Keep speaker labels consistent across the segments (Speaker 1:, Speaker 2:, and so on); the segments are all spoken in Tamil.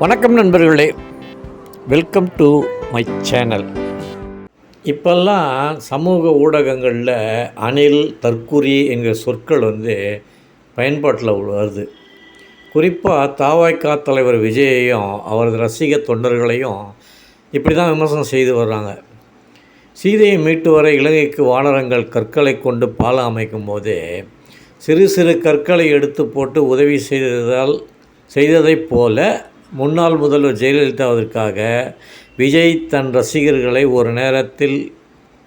Speaker 1: வணக்கம் நண்பர்களே. வெல்கம் டு மை சேனல் இப்போல்லாம் சமூக ஊடகங்களில் அணில் தற்குறி என்கிற சொற்கள் வந்து பயன்பாட்டில் வருது. குறிப்பாக தாவாய்க்கா தலைவர் விஜயையும் அவரது ரசிக தொண்டர்களையும் இப்படி தான் விமர்சனம் செய்து வர்றாங்க. சீதையை மீட்டு வர இலங்கைக்கு வானரங்கள் கற்களை கொண்டு பாலம் அமைக்கும் போது சிறு சிறு கற்களை எடுத்து போட்டு உதவி செய்ததால் செய்ததைப் போல முன்னாள் முதல்வர் ஜெயலலிதாவிற்காக விஜய் தன் ரசிகர்களை ஒரு நேரத்தில்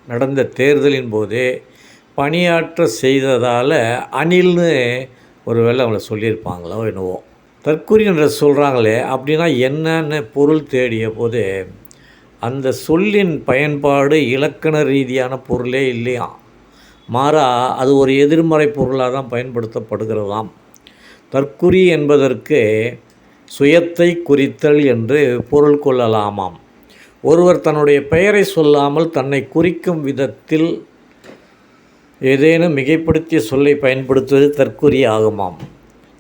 Speaker 1: நடந்த தேர்தலின் போது பணியாற்ற செய்ததால் அணில்னு ஒரு வேளை அவங்கள சொல்லியிருப்பாங்களோ என்னவோ. தற்கொலை என்ற சொல்கிறாங்களே அப்படின்னா என்னன்னு பொருள் தேடிய போது அந்த சொல்லின் பயன்பாடு இலக்கண ரீதியான பொருளே இல்லையாம் மாறா அது ஒரு எதிர்மறை பொருளாக தான் பயன்படுத்தப்படுகிறதாம். தற்குறி என்பதற்கு சுயத்தை குறித்தல் என்று பொருள் கொள்ளலாமாம். ஒருவர் தன்னுடைய பெயரை சொல்லாமல் தன்னை குறிக்கும் விதத்தில் ஏதேனும் மிகைப்படுத்திய சொல்லை பயன்படுத்துவது தற்குறி ஆகுமாம்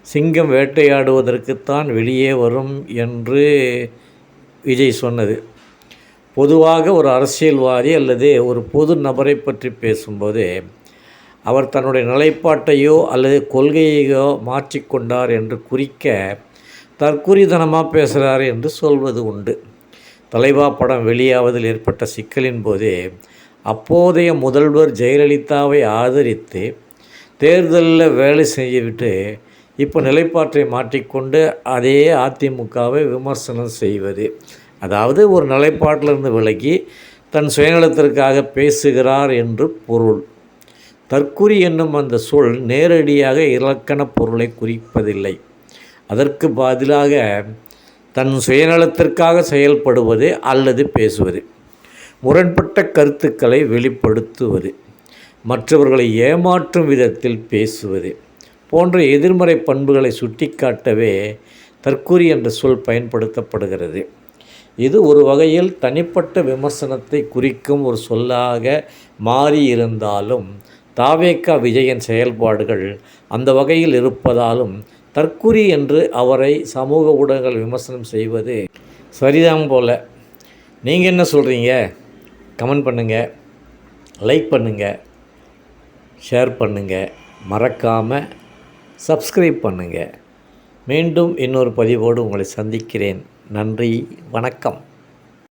Speaker 1: சிங்கம் வேட்டையாடுவதற்குத்தான் வெளியே வரும் என்று விஜய் சொன்னது. பொதுவாக ஒரு அரசியல்வாதி அல்லது ஒரு பொது நபரை பற்றி பேசும்போது அவர் தன்னுடைய நிலைப்பாட்டையோ அல்லது கொள்கையையோ மாற்றிக்கொண்டார் என்று குறிக்க தற்குறிதனமாக பேசுகிறார் என்று சொல்வது உண்டு. தலைவா படம் வெளியாவதில் ஏற்பட்ட சிக்கலின் போதே அப்போதைய முதல்வர் ஜெயலலிதாவை ஆதரித்து தேர்தலில் வேலை செய்துவிட்டு இப்போ நிலைப்பாட்டை மாற்றிக்கொண்டு அதே அதிமுகவை விமர்சனம் செய்வது. அதாவது ஒரு நிலைப்பாட்டிலிருந்து விலகி தன் சுயநலத்திற்காக பேசுகிறார் என்று பொருள். தற்குறி என்னும் அந்த சொல் நேரடியாக இலக்கண பொருளை குறிப்பதில்லை. அதற்கு பதிலாக தன் சுயநலத்திற்காக செயல்படுவது அல்லது பேசுவது. முரண்பட்ட கருத்துக்களை வெளிப்படுத்துவது. மற்றவர்களை ஏமாற்றும் விதத்தில் பேசுவது போன்ற எதிர்மறை பண்புகளை சுட்டிக்காட்டவே தற்கூறி என்ற சொல் பயன்படுத்தப்படுகிறது. இது ஒரு வகையில் தனிப்பட்ட விமர்சனத்தை குறிக்கும் ஒரு சொல்லாக மாறியிருந்தாலும் தாவேக்கா விஜயன் செயல்பாடுகள் அந்த வகையில் இருப்பதாலும் தற்குறி என்று அவரை சமூக ஊடகங்கள் விமர்சனம் செய்வது சரிதான் போல். நீங்கள் என்ன சொல்கிறீங்க கமெண்ட் பண்ணுங்கள் லைக் பண்ணுங்கள் ஷேர் பண்ணுங்கள் மறக்காமல் சப்ஸ்கிரைப் பண்ணுங்கள் மீண்டும் இன்னொரு பதிவோடு உங்களை சந்திக்கிறேன். நன்றி வணக்கம்.